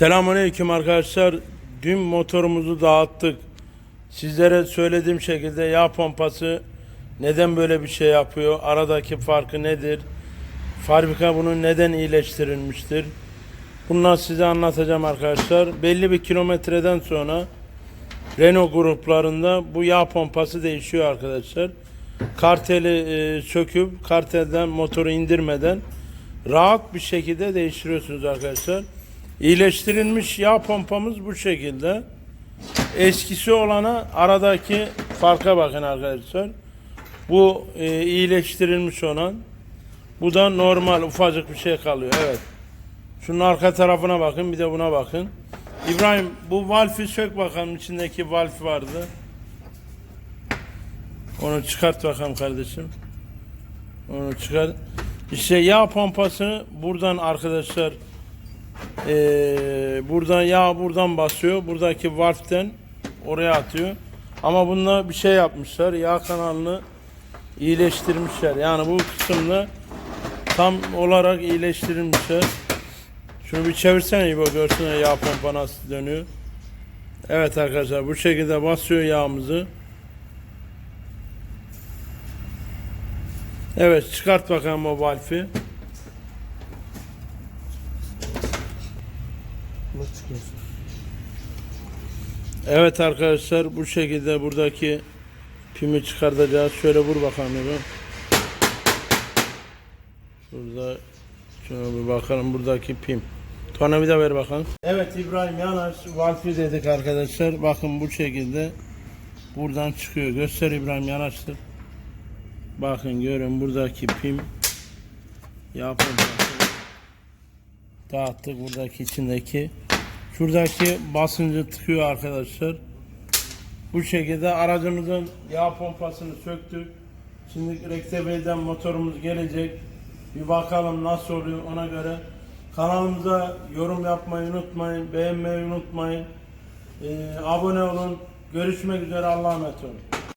Selamünaleyküm arkadaşlar. Dün motorumuzu dağıttık. Sizlere söylediğim şekilde yağ pompası neden böyle bir şey yapıyor? Aradaki farkı nedir? Fabrika bunu neden iyileştirilmiştir? Bunları size anlatacağım arkadaşlar. Belli bir kilometreden sonra Renault gruplarında bu yağ pompası değişiyor arkadaşlar. Karteli e, söküp kartelden motoru indirmeden rahat bir şekilde değiştiriyorsunuz arkadaşlar. İyileştirilmiş yağ pompamız bu şekilde. Eskisi olana aradaki farka bakın arkadaşlar. Bu e, iyileştirilmiş olan. Bu da normal ufacık bir şey kalıyor. Evet. Şunun arka tarafına bakın bir de buna bakın. İbrahim bu valfi sök bakalım içindeki valf vardı. Onu çıkart bakalım kardeşim. Onu çıkart. İşte yağ pompası buradan arkadaşlar eee, buradan yağ buradan basıyor. Buradaki valften oraya atıyor. Ama bunda bir şey yapmışlar. Yağ kanalını iyileştirmişler. Yani bu kısımda tam olarak iyileştirilmişler. Şunu bir çevirsene İbo görsünler yağ pompa nasıl dönüyor. Evet arkadaşlar bu şekilde basıyor yağımızı. Evet çıkart bakalım o valfi. Evet arkadaşlar bu şekilde buradaki pimi çıkartacağız. Şöyle vur bakalım İbo. Şurada şuna bir bakalım buradaki pim. Tornavida ver bakalım. Evet İbrahim Yanaş valfi dedik arkadaşlar. Bakın bu şekilde buradan çıkıyor. Göster İbrahim Yanaş'tır. Bakın görün buradaki pim yapıldı. Dağıttık buradaki içindeki. Şuradaki basıncı tıkıyor arkadaşlar. Bu şekilde aracımızın yağ pompasını söktük. Şimdi Rektebey'den motorumuz gelecek. Bir bakalım nasıl oluyor ona göre. Kanalımıza yorum yapmayı unutmayın. Beğenmeyi unutmayın. Ee, abone olun. Görüşmek üzere. Allah'a emanet olun.